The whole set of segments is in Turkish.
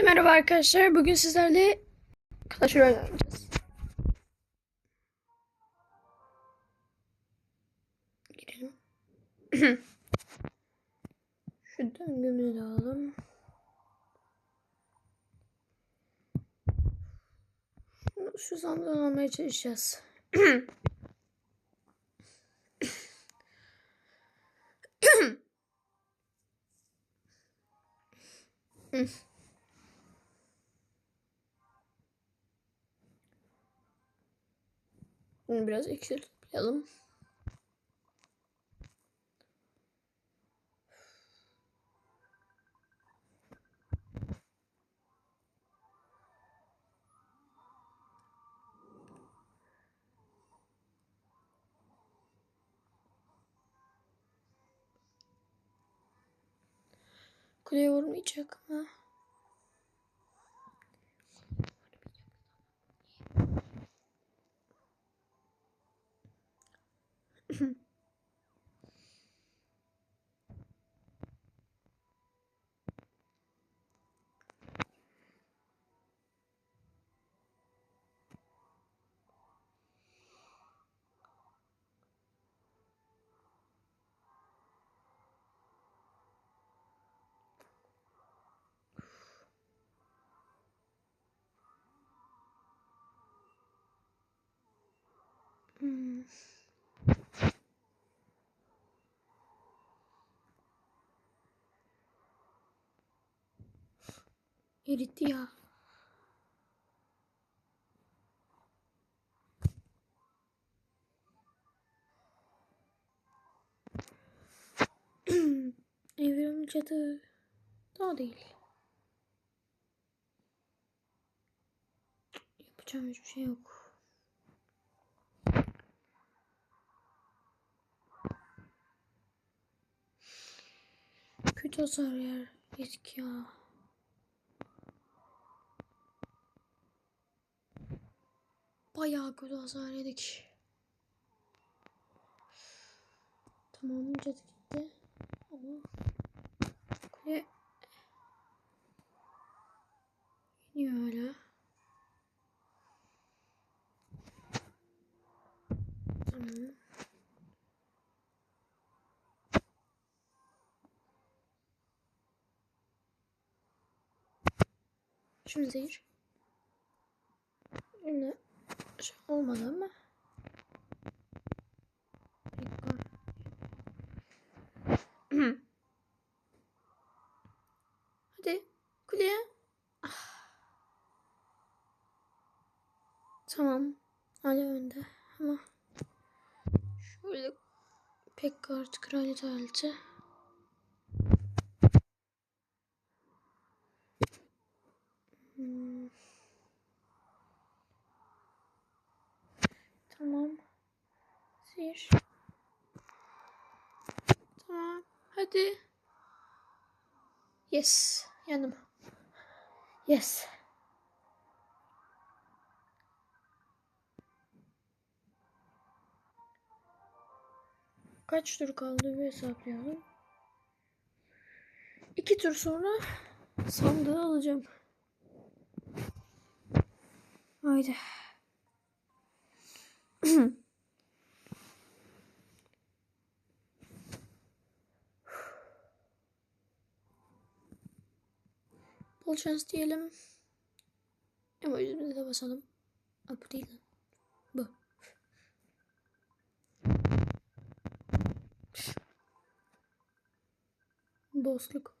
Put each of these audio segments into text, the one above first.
Merhaba arkadaşlar. Bugün sizlerle Clash Royale oynayacağız. Girelim. Şu döngümü de alalım. Şunu- Şu sandığı almaya çalışacağız. Bunu biraz toplayalım. Kuleye vurmayacak mı? Hmm. Eritti ya. Evrim cadı. Daha değil. Yapacağım hiçbir şey yok. Kötü hasar yer. Eski ya. Bayağı kötü hasar yedik. Tamam cadı gitti. Ama kule yeniyor hala. Tamam. Şimdi zehir. Yine şey olmadı ama. Hadi kuleye. Ah. Tamam. Hala önde ama şöyle pek kart kraliyet altı. Hmm. Tamam. Sihir. Tamam. Hadi. Yes. Yandım. Yes. Kaç tur kaldı bir hesaplayalım. İki tur sonra sandığı alacağım. Haydi. Bol şans diyelim. Ama yüzümüze de basalım. Aa, bu değil lan. Bu. Dostluk.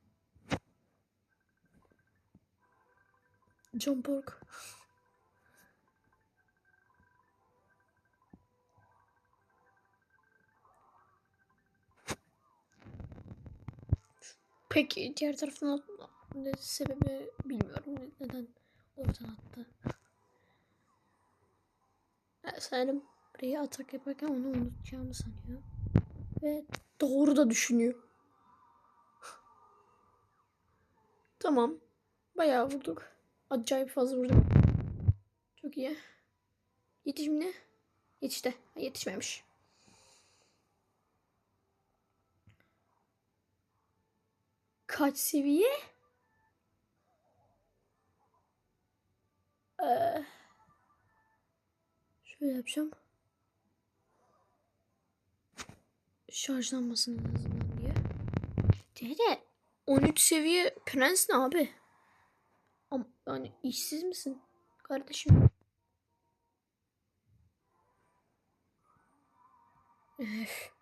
John Pork. Peki diğer taraftan atma. Ne sebebi bilmiyorum. Ne- Neden oradan attı. Sanırım buraya atak yaparken onu unutacağımı sanıyor. Ve doğru da düşünüyor. tamam. Bayağı vurduk. Acayip fazla vurduk. Çok iyi. Yetiş mi ne? Yetişti. Yetişmemiş. Kaç seviye? Ee, şöyle yapacağım. Şarjlanmasın en azından diye. Dede 13 seviye prens ne abi? Ama yani işsiz misin kardeşim? Öf.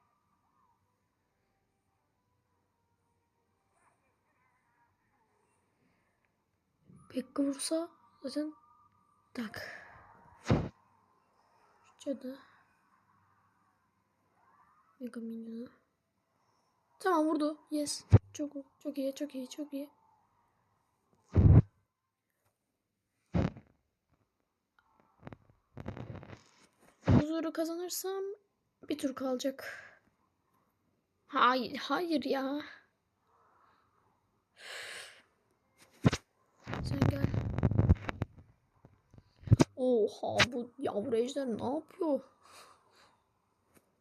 Pekka vursa zaten tak. Şu cadı. Mega minyonu. Tamam vurdu. Yes. Çok çok iyi, çok iyi, çok iyi. Huzuru kazanırsam bir tur kalacak. Hayır, hayır ya. Sen gel. Oha bu yavru ejder ne yapıyor?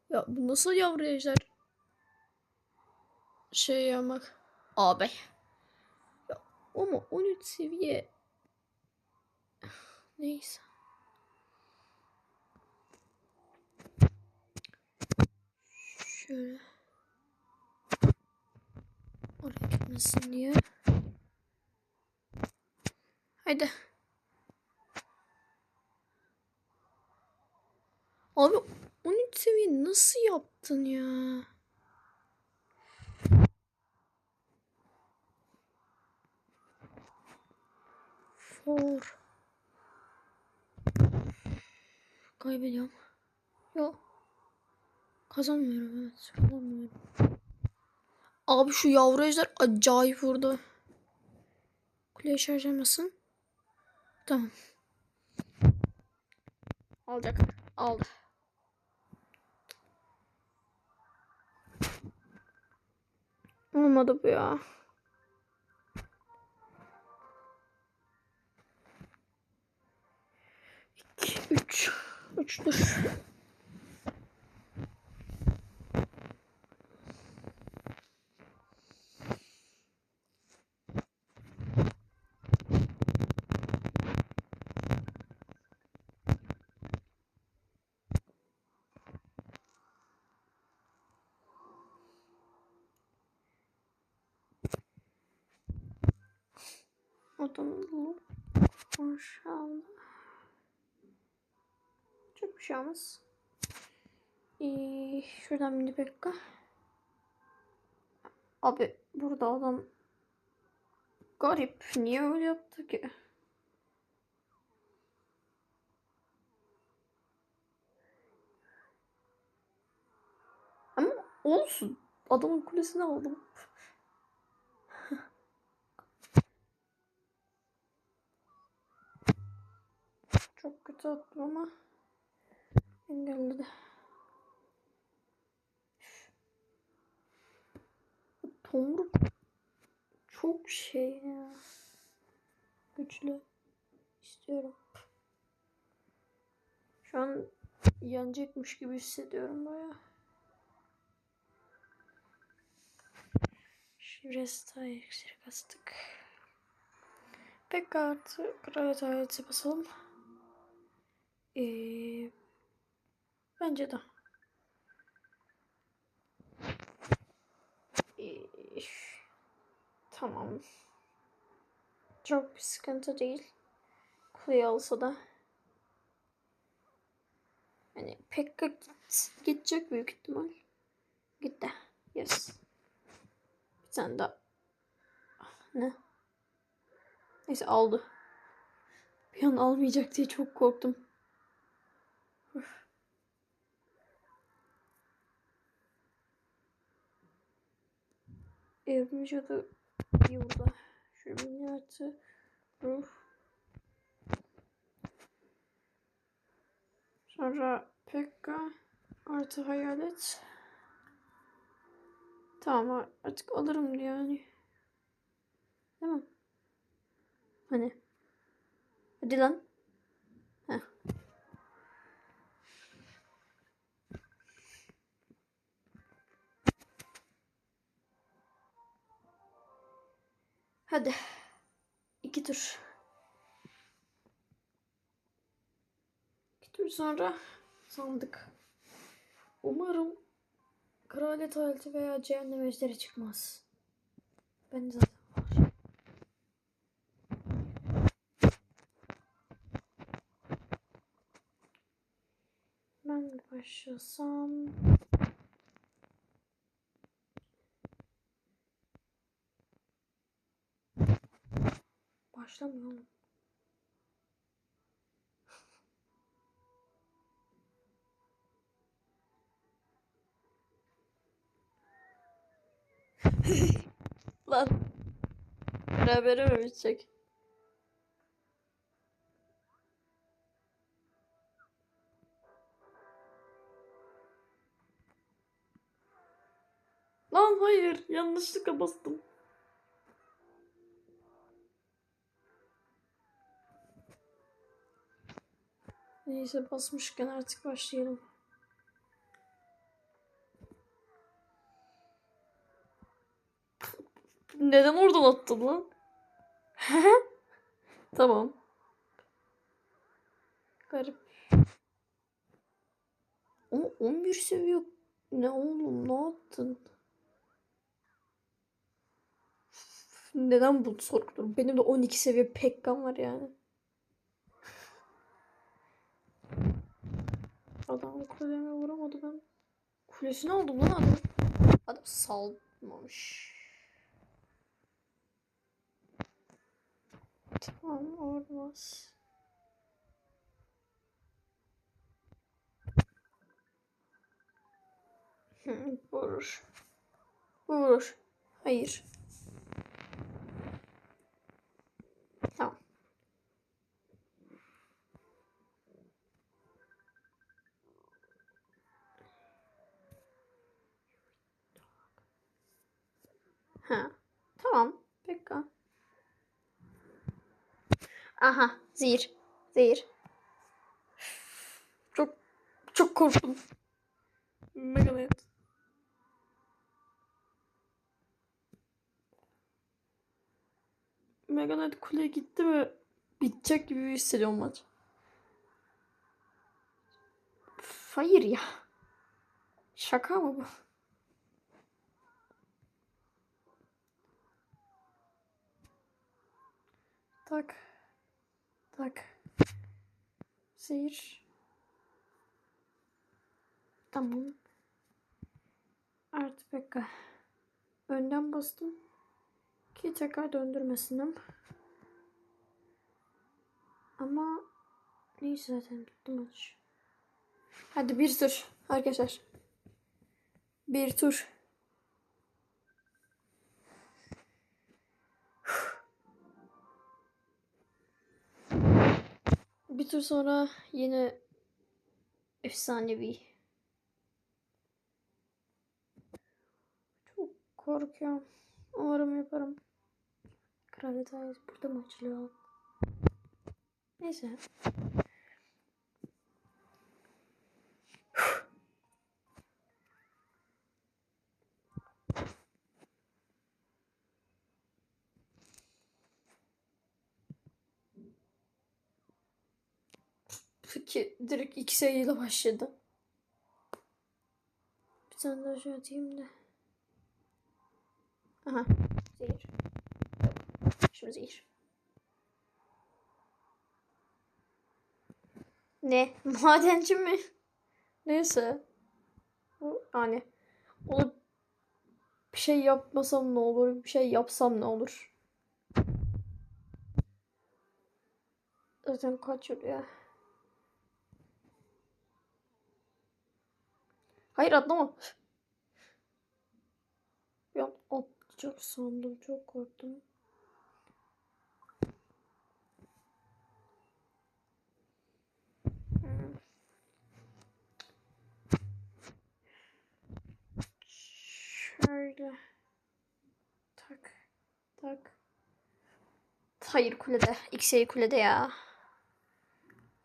Ya bu nasıl yavru ejder? Şey yapmak. Abi. Ya ama 13 seviye. Neyse. Şöyle. Oraya gitmesin diye. Haydi. Abi 13 seviye nasıl yaptın ya? For. Kaybediyorum. Yok. Kazanmıyorum evet. Kazanmıyorum. Abi şu yavru ejder acayip vurdu. Kuleye şarj etmesin. Tamam. Alacak. Aldı. Olmadı bu ya. İki, üç. Üçtür. Odamlı. Maşallah. Çok bir şey olmaz. Ee, şuradan mini Pekka. Abi burada adam garip. Niye öyle yaptı ki? Ama olsun. Adamın kulesini aldım. Kötü attım ama engelledi. Tomruk çok şey ya. Güçlü. İstiyorum. Şu an yanacakmış gibi hissediyorum baya. Şimdi daha iksiri kastık. Pekka artı kraliyet ailesi basalım. Ee, bence de. Ee, tamam. Çok bir sıkıntı değil. Kuleyi alsa da. Hani Pekka git, gidecek büyük ihtimal. Gitti. Yes. Bir tane daha. Ne? Neyse aldı. Bir an almayacak diye çok korktum. Adı iyi burada. Şu mini artı ruh. Sonra Pekka artı hayalet. Tamam artık alırım yani. Mi? Hani? Hadi lan. Hadi. İki tur. Dur sonra sandık. Umarım kraliyet hayatı veya cehennem ejderi çıkmaz. Ben zaten var. Ben başlasam. Başlamıyor oğlum. Lan. Berabere mi bitecek? Lan hayır. Yanlışlıkla bastım. Neyse basmışken artık başlayalım. Neden oradan attın lan? tamam. Garip. Ama 11 seviye ne oğlum ne yaptın? Neden bunu soruyorum? Benim de 12 seviye Pekkan var yani. Adam kuleme vuramadı ben. Kulesini aldım lan adam. Adam salmamış. Tamam olmaz. Vurur. Vurur. Hayır. Tamam. Ha. Tamam. Pekka. Aha. Zehir. Zehir. Çok çok korktum. Megalith. Megalith kuleye gitti ve bitecek gibi hissediyorum maç. Hayır ya. Şaka mı bu? Tak. Tak. Zehir. Tamam. Artı Pekka. Önden bastım. Ki tekrar döndürmesinler. Ama neyse zaten bitti maç. Hadi bir tur arkadaşlar. Bir tur. Bir tur sonra yine efsanevi. Çok korkuyorum. Umarım yaparım. Kraliyet burada mı açılıyor? Neyse. Peki direkt iki sayıyla başladı. Bir tane daha şey atayım da. Aha. Zehir. Şu zehir. Ne? Madenci mi? Neyse. Bu yani olup bir şey yapmasam ne olur? Bir şey yapsam ne olur? Zaten kaç yıl ya? Hayır atlama. Bir an atlayacak sandım. Çok korktum. Şöyle. Tak. Tak. Hayır kulede. X'e kulede ya.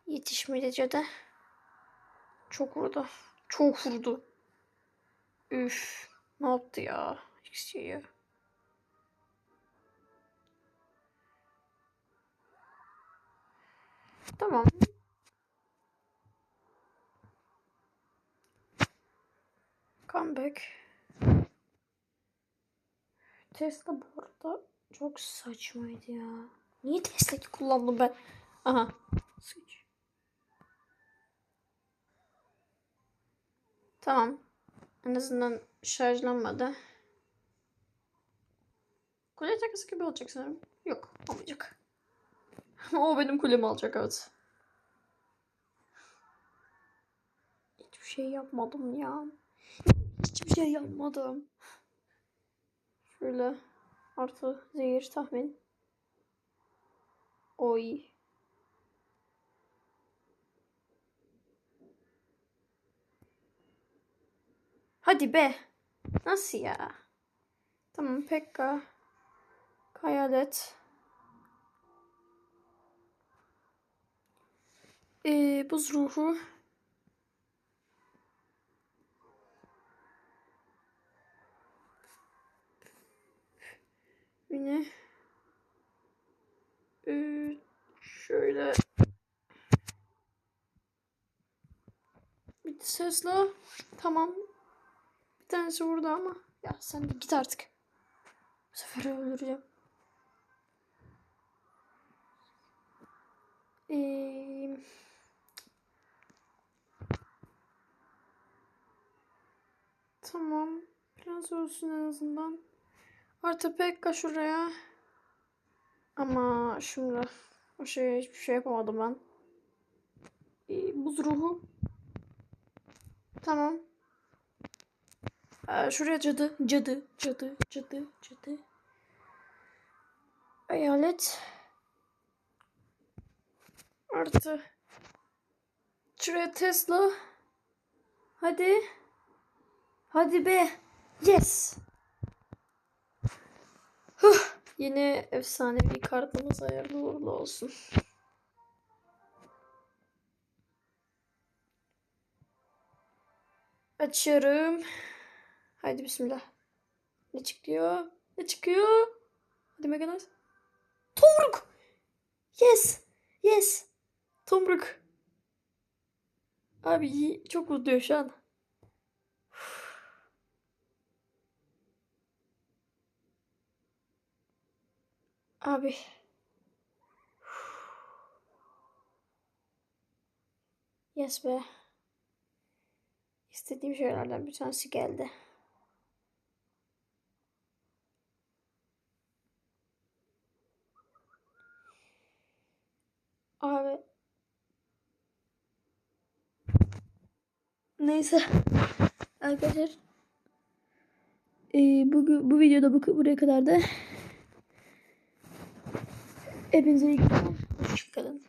Yetişmedi cadı. Çok vurdu. Çok vurdu. Üf. Ne yaptı ya? XC'ye. Tamam. Comeback. Tesla bu arada çok saçmaydı ya. Niye Tesla'yı kullandım ben? Aha. Sıç. Tamam. En azından şarjlanmadı. Kule takısı gibi olacak sanırım. Yok olmayacak. O benim kulemi alacak evet. Hiçbir şey yapmadım ya. Hiçbir şey yapmadım. Şöyle artı zehir tahmin. Oy. Hadi be. Nasıl ya? Tamam Pekka. Hayalet. Ee, buz ruhu. Yine ee, şöyle bir sesle tamam bir tanesi vurdu ama ya sen de git artık bu sefer öldüreceğim ee, tamam biraz olsun en azından Artı Pekka şuraya. Ama şimdi o şey hiçbir şey yapamadım ben. Ee, buz ruhu. Tamam. Ee, şuraya cadı, cadı, cadı, cadı, cadı. Hayalet. Artı. Şuraya Tesla. Hadi. Hadi be. Yes. Huh, yine efsanevi kartımız hayırlı uğurlu olsun. Açıyorum. Haydi bismillah. Ne çıkıyor? Ne çıkıyor? Hadi Meganaz. Tomruk. Yes. Yes. Tomruk. Abi. Çok mutluyum şu an. Abi. Yes be. İstediğim şeylerden bir tanesi geldi. Abi. Neyse. Arkadaşlar. Ee, bu, bu videoda bu, buraya kadar da Hepinize iyi günler.